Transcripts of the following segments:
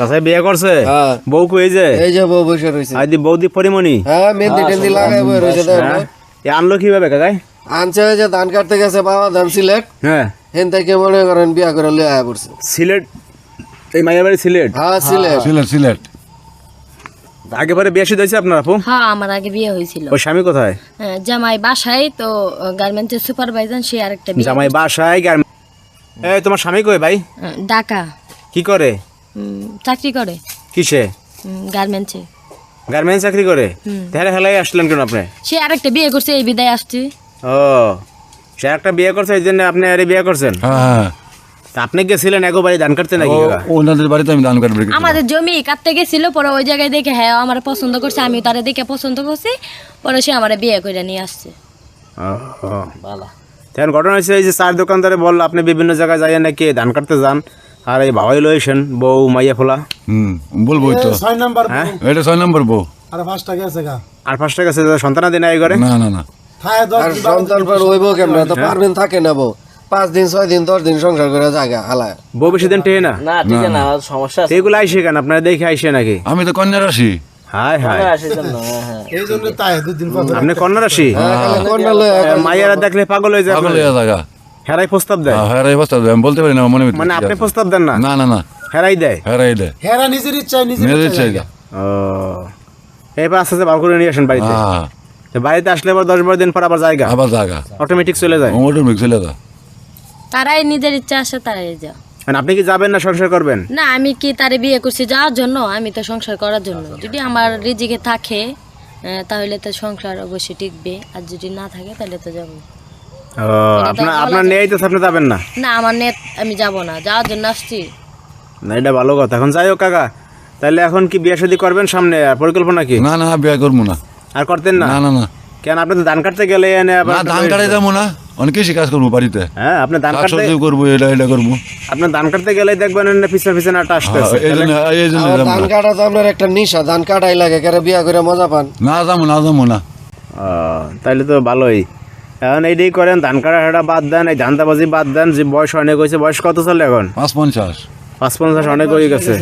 চাচাই বিয়ে করছে হ্যাঁ। বউ কই যে? এই যে বউ বসে আইদি বৌদি পরিমণি হ্যাঁ মেহেন্দি টেন্দি লাগাই বই হ্যাঁ এ আনলো কীভাবে কাকাই? আনছে যে ধান কাটতে গেছে বাবা ধান সিলেট হ্যাঁ হেন থেকে মনে করেন বিয়া করে লিয়ে আয়া পড়ছে। সিলেট এই মাইয়ার বাড়ি সিলেট হ্যাঁ সিলেট সিলেট সিলেট আগে পরে বিয়ে হয়েছে আপনার আপু? হ্যাঁ আমার আগে বিয়ে হয়েছিল। ওই স্বামী কোথায়? হ্যাঁ, জামাই বাসায় তো গার্মেন্টসের সুপারভাইজার সে আরেকটা জামাই বাসায় গার এই তোমার স্বামী কই ভাই? হ্যাঁ, ঢাকা। কি করে? চাকরি করে। কিসে? গার্মেন্টসে গার্মেন্টস চাকরি করে? তাহলে হেলাই আসলেন কেন আপনি? সে আরেকটা বিয়ে করছে এই বিদায় আসছে। ও সে একটা বিয়ে করছে এই জন্য আপনি আরে বিয়ে করছেন? হ্যাঁ হ্যাঁ। আপনি গেছিলেন এগো বাড়ি ধান কাটতে নাকি ওনাদের বাড়িতে আমি কাটবে আমাদের জমি কাটতে গেছিল পরে ওই জায়গায় দেখে হ্যাঁ আমার পছন্দ করছে আমি তারে দেখে পছন্দ করছি পরে সে আমার বিয়ে করে নিয়ে আসছে। ও, ও। তখন ঘটনা হয়েছে এই যে চার দোকানদারে বলল আপনি বিভিন্ন জায়গায় যাই নাকি ধান কাটতে যান। আর এই ভাবাই লইছেন বউ মাইয়া ফোলা। হুম বলবোই তো। ছয় নাম্বার হ্যাঁ? এটা ছয় নম্বর বউ। আর পাঁচটা গেছে গা। আর পাঁচটা কাছে সন্তানা দিন এই করে? না না না। আর সন্তান পর হইব কেমন? তো পারবেন থাকে না বউ। পাঁচ দিন ছয় দিন দশ দিন সংসার করে জায়গা হালায়। বউ বেশি দিন টেয়ে না? না ঠিক না সমস্যা আছে। এগুলো আইসে কেন? আপনারা দেখে আইসে নাকি? আমি তো কন্যা রাশি। হাই হাই আসে জন্য হ্যাঁ হ্যাঁ। এই জন্য তাই দুদিন আপনি কন্যা রাশি? মাইয়ারা দেখলে পাগল হয়ে যায় পাগল হয়ে জায়গা হেরাই প্রস্তাব দেয়। হ্যাঁ এই অবস্থা আমি বলতে পারি না মনে মানে আপনি প্রস্তাব দেন না? না না না। হেরাই দেয়? হ্যাঁ এই দে হেরা নিজের ইচ্ছায় নিজের ইচ্ছায় ও। এবার আস্তে আস্তে বার করে নিয়ে আসেন বাড়িতে। হ্যাঁ। তো বাড়িতে আসলে আবার দশ বারো দিন পর আবার জায়গা। আবার জায়গা। অটোমেটিক চলে যায়। মিক্স চলে যা তারাই নিজের ইচ্ছা আসে তারাই যা মানে আপনি কি যাবেন না সংসার করবেন? না আমি কি তারে বিয়ে করছি যাওয়ার জন্য? আমি তো সংসার করার জন্য। যদি আমার রিজিকে থাকে তাহলে তো সংসার অবশ্যই টিকবে। আর যদি না থাকে তাহলে তো যাব আপনার আপনার নেই তো আপনি যাবেন না? না আমার নেট আমি যাব না যাওয়ার জন্য আসছি। না এটা ভালো কথা। এখন যাই হোক কাকা। তাহলে এখন কি বিয়ে শাদী করবেন সামনে? পরিকল্পনা কি? না না বিয়ে করব না। আর করতেন না? না না কেন আপনি তো ধান কাটতে গেলে এনে আবার ধান কাটাই যাব না। অনেক কৃষি কাজ করব বাড়িতে। হ্যাঁ আপনি ধান কাটতে করব এটা এটা করব। আপনি ধান কাটতে গেলে দেখবেন এনে পিছনে পিছনে একটা আসতেছে। হ্যাঁ, ধান কাটা তো আপনার একটা নিশা ধান কাটাই লাগে কেন বিয়া করে মজা পান? না যাব না যাব না। তাইলে তো ভালোই। এখন এইটাই করেন ধান কাটা হাটা বাদ দেন এই ধান্দাবাজি বাদ দেন যে বয়স অনেক হয়েছে বয়স কত চলে এখন? পাঁচ পঞ্চাশ পাঁচ পঞ্চাশ অনেক হয়ে গেছে।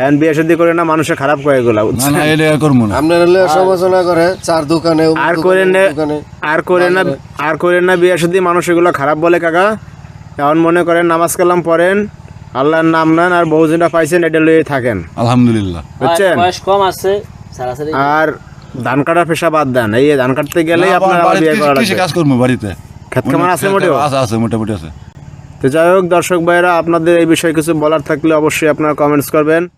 এখন বিয়ে শাদী করে না মানুষের খারাপ করে এগুলা আপনার হলে সমালোচনা করে চার দোকানে আর করে না আর করে না আর করে না বিয়ে শাদী মানুষ এগুলো খারাপ বলে কাকা। এখন মনে করেন নামাজ কালাম পড়েন আল্লাহর নাম নেন আর বউ যেটা পাইছেন এটা লয়ে থাকেন। আলহামদুলিল্লাহ। বুঝছেন? বয়স কম আছে আর ধান কাটার পেশা বাদ দেন। এই ধান কাটতে গেলেই আপনার কৃষি- কাজ করব বাড়িতে। আছে আছে আছে মোটামুটি আছে। তো যাই হোক দর্শক ভাইরা আপনাদের এই বিষয়ে কিছু বলার থাকলে অবশ্যই আপনারা কমেন্টস করবেন।